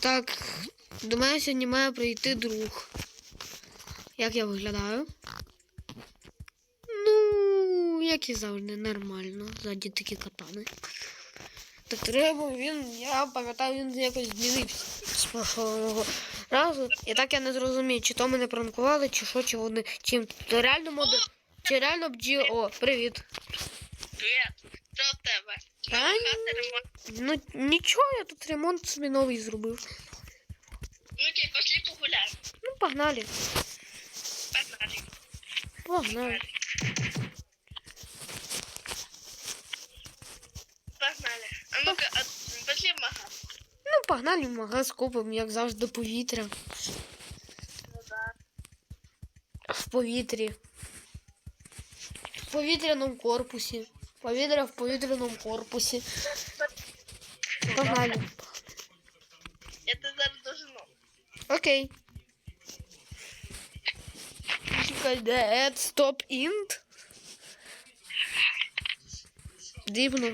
Так, до мене сьогодні має прийти друг. Як я виглядаю? Ну, як і завжди, нормально. Ззаді такі катани. Так треба він, я пам'ятаю, він якось змінився з прошлого разу. І так я не зрозумів, чи то мене пранкували, чи що, чи вони чим. То реально моди. Чи реально бджі. О, привіт. Привіт, що в тебе? Та ремонт. Ну нічого, я тут ремонт собі новий зробив. Ну окей, пошли погуляємо. Ну, погнали. Погнали. Погнали. Погнали. А ну-ка, а, пошли в магаз. Ну, погнали в магаз, купимо, як завжди, повітря. Ну да. В повітрі. В повітряному корпусі. Повітря в повітряному корпусі. Погнали. Я тебе зараз дожену. Окей. Де stop int? Дивно.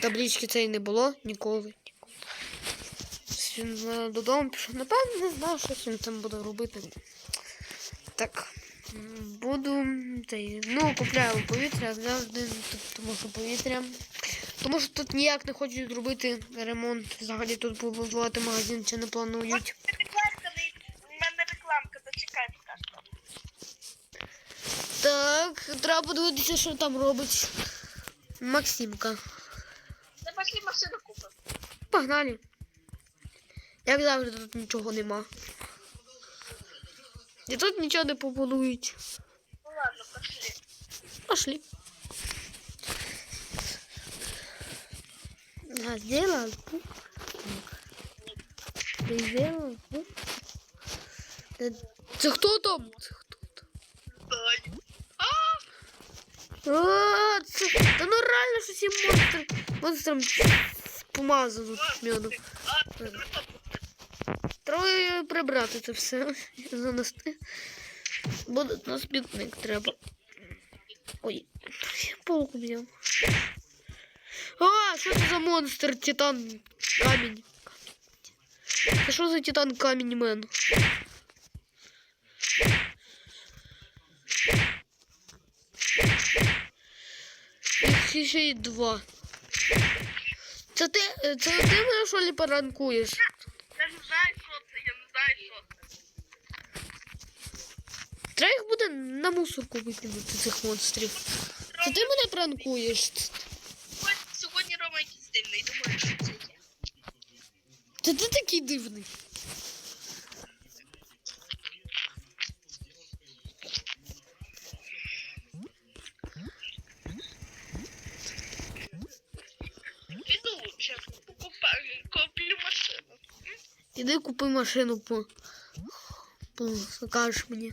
Таблички цієї не було ніколи. Він додому пішов. Напевно, не знаю, що він там буде робити. Так. Буду. цей, Ну, купляю повітря завжди, тому що повітря. Тому що тут ніяк не хочуть зробити ремонт. Взагалі тут побудувати магазин чи не планують. Рекламка, у мене рекламка, зачекай поки. Так, треба подивитися, що там робить Максимка. Ну пошли машину купимо. Погнали. Як завжди тут нічого нема. І тут нічого не побудують. Ну ладно, пошли. Пошли. А, сделал пук. Ты сделал пук? Це, хто там? Це хто там? А, це, та ну реально щось і монстр. Монстром помазано медом. Треба прибрати це все. Занести. Буде на смітник треба. Ой, я полку взяв. А, що це за монстр? Титан камінь. Це що за титан камінь мен? Їх ще й два. Це ти, це ти мене що ли поранкуєш? Я не знаю, що це, Треба їх буде на мусорку викинути цих монстрів. Це ти мене пранкуєш? Сьогодні Рома якийсь дивний, думаю, що це є. Це ти такий дивний. Піду лучше, куплю машину. Іди купи машину по. по скажеш мені.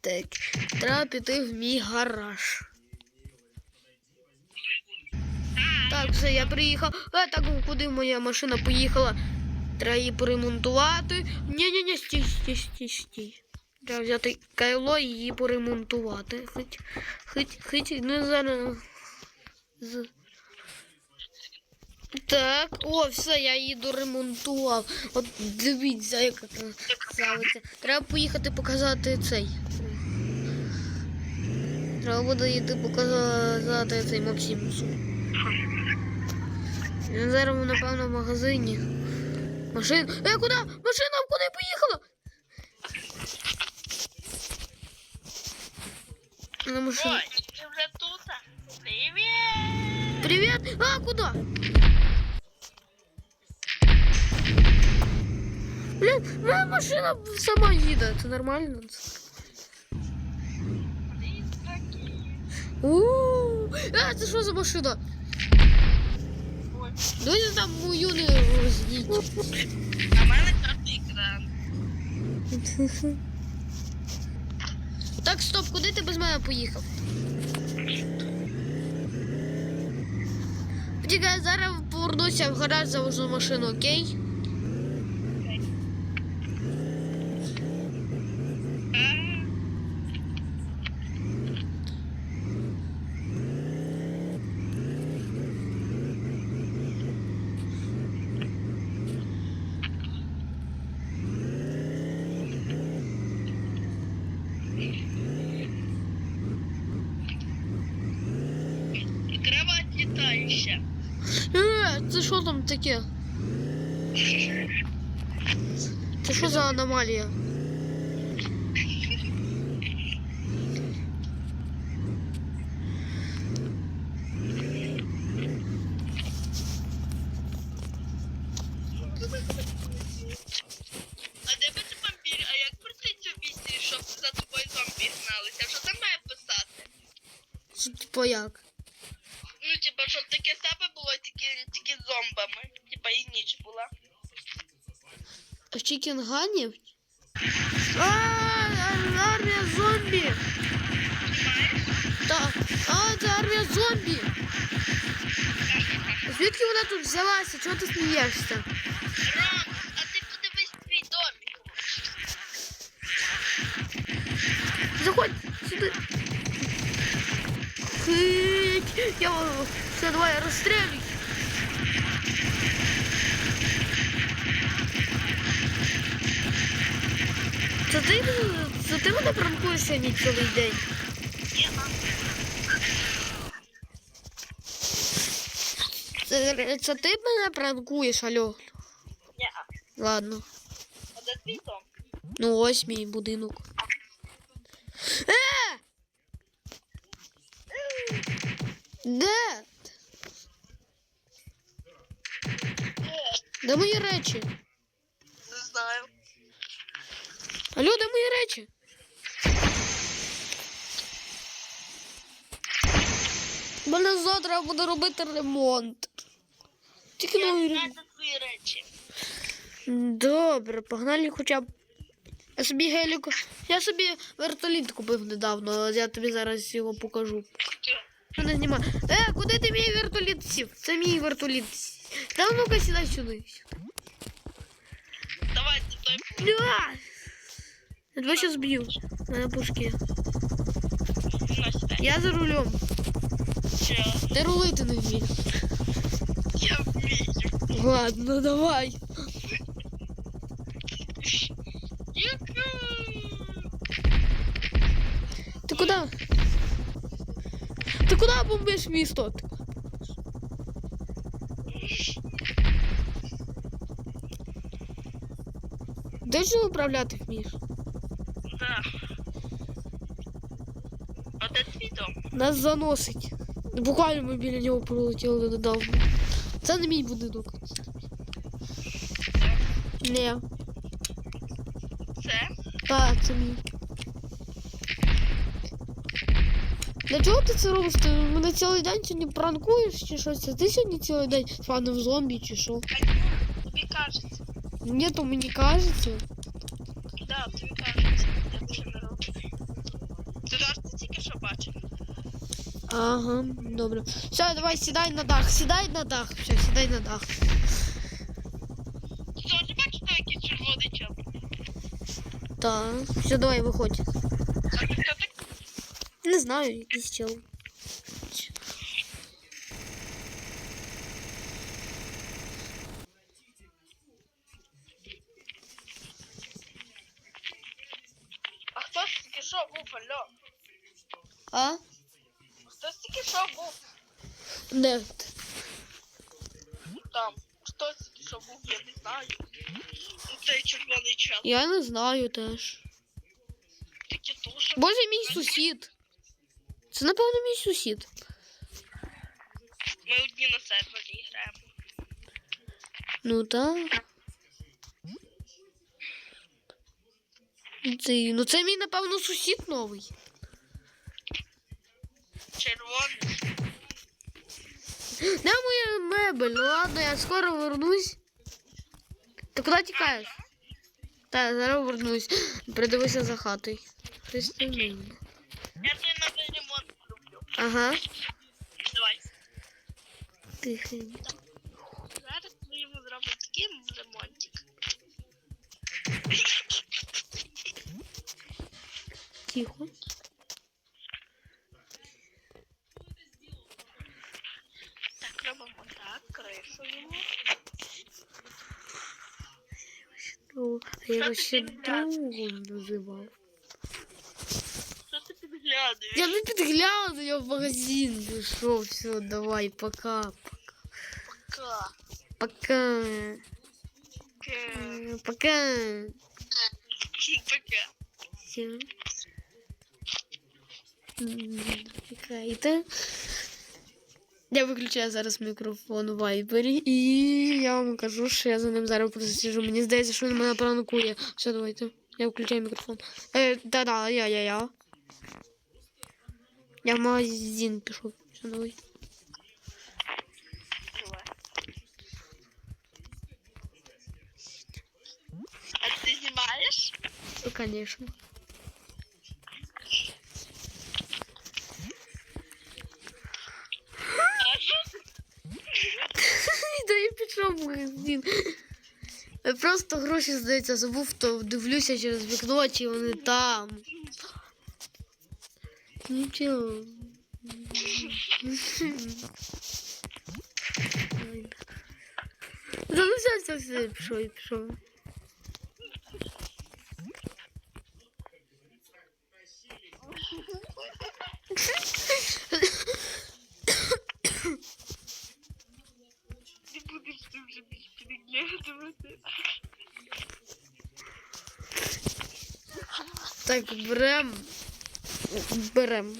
Так. Треба піти в мій гараж. Так, все, я приїхав. А так куди моя машина поїхала? Треба її поремонтувати. Ні-ні-ні, стій, стій, стій, стій. Треба взяти кайло і її поремонтувати. Хить, хить, хить, ну зараз. Так, о, все, я її доремонтував. От дивіться, як красавиця. Треба поїхати показати цей. Треба буде йти показати цей Максимусу. Зараз, напевно, в магазині. Машина. Е, куди? Машина куди поїхала? На машину. Ой, ти вже тут? Привіт! Привет! А, куда? Моя машина сама їде, це нормально? Ууу, а, це що за машина? Ой, там мою не розніть. а в мене чорний екран. Так, стоп, куди ти без мене поїхав? Почекай, зараз повернуся в гараж, завожу машину, окей? Там таке? Це що за аномалія? Як А в Чікінгані? А, а, армія зомбі! Так. А, це армія зомбі! Звідки вона тут взялася? Чого ти смієшся? Ром, а ти подивись свій домик. Заходь сюди. Хить. Я все, давай розстрілюй. Це ти, це ти мене пранкуєш сьогодні цілий день? Це, це ти мене пранкуєш, алло? ні. Ладно. А де твій дом? Ну ось мій будинок. Е! Де? Де мої речі? Не знаю. Алло, де мої речі? У мене завтра буде робити ремонт. Тільки Я новий знаю твої речі. Добре, погнали хоча б. Я собі гелік. Я собі вертоліт купив недавно, я тобі зараз його покажу. Що не знімаю. Е, куди ти мій вертоліт сів? Це мій вертоліт. Та ну-ка сідай сюди. Давай, Ля! Я тебе зараз б'ю. На на сюди. Я за рулем. Що? Ти рулити не вмієш. Я вмію. Ладно, давай. Юху! Ти куди? Ти куди бомбиш місто? Де ж управляти вмієш? Да. А де твій дом? Нас заносить. Буквально ми біля нього пролетіли недавно. Це не мій будинок. Не, Це? так, це мій. Для чого ти це робиш? Ти мене цілий день сьогодні пранкуєш чи щось? Це ти сьогодні цілий день фанив зомбі чи що? А тобі кажеться. Ні, то мені кажеться. Да, тобі кажеться. Я не роблю. Ти ж ти тільки що бачив. Ага, добре. Все, давай сідай на дах, сідай на дах. Все, сідай на дах. Бачиш, що який червоний чел? Так, все, давай виходь. А ти хто так? Не знаю, якийсь чел. А хтось тільки що був, алло? А? Хтось тільки що був Де? там. Хтось тільки що був, я не знаю. Ну, Цей червоний чел. Я не знаю теж. Такі дуже. Боже, мій сусід. Це, напевно, мій сусід. Ми одні на сервері граємо. Ну так. Це, ну це мій, напевно, сусід новий. Червоний. Де моя мебель? Ну ладно, я скоро вернусь. Ти куди тікаєш? Так, зараз вернусь. Придивися за хатою. Щось не. Я той новий ремонт люблю. Ага. Давай. Тихенько. Зараз ми йому зробимо такий ремонтик. Тихо. Так, робимо так, кришу йому. О, а я його ще другом називав. Що ти підглядуєш? Я не підгляну, я в магазин пішов. Все, давай, пока. Пока. Пока. К- М, Пока. Пока. Все. Чекайте. Я виключаю зараз мікрофон у вайбері і я вам кажу, що я за ним зараз просиджу. Мені здається, що він мене пранкує. Все, давайте. Я включаю мікрофон. Е, да-да, я, я, я. Я в магазин пішов. Все, давай. Давай. А ти знімаєш? Ну, конечно. Я Просто гроші, здається, забув, то дивлюся через вікно, чи вони там. Нічого. Залишався ну все, пішов, і пішов. Не будеш ти вже більш підглядувати. Так, берем. Берем.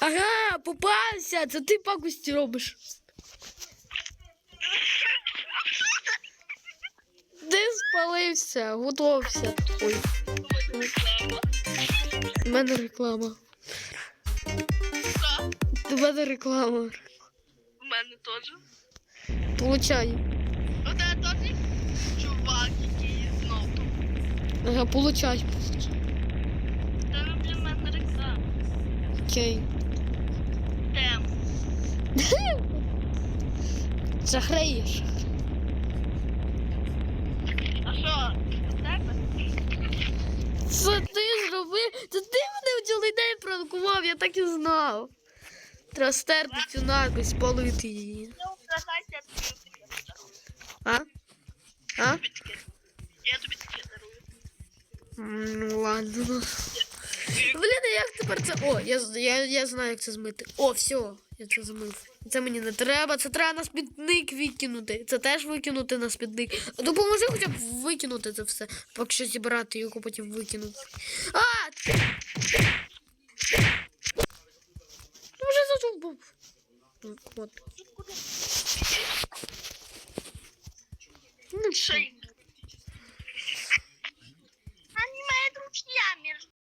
Ага, попався! Це ти пакості робиш. Ти спалився, готовся. Ой, в мене реклама. У мене реклама. У мене теж. Получай. У тебе теж є чувак, який знов тут. Ага, получай. У тебе для мене реклама. Окей. Тем. Заграєш. А що? Тебе? Це ти зробив? Це ти мене цілий день пранкував, я так і знав. Треба стерти цю накось, спалити її. Ну. А? А? Я тобі таке Ну ладно. Блін, як тепер це. О, я, я, я знаю, як це змити. О, все, я це змив. Це мені не треба, це треба на смітник викинути. Це теж викинути на смітник. Допоможи хоча б викинути це все. Поки що зібрати його, потім викинути. А! Ну, Вже задовбав. Ну, От. Ну,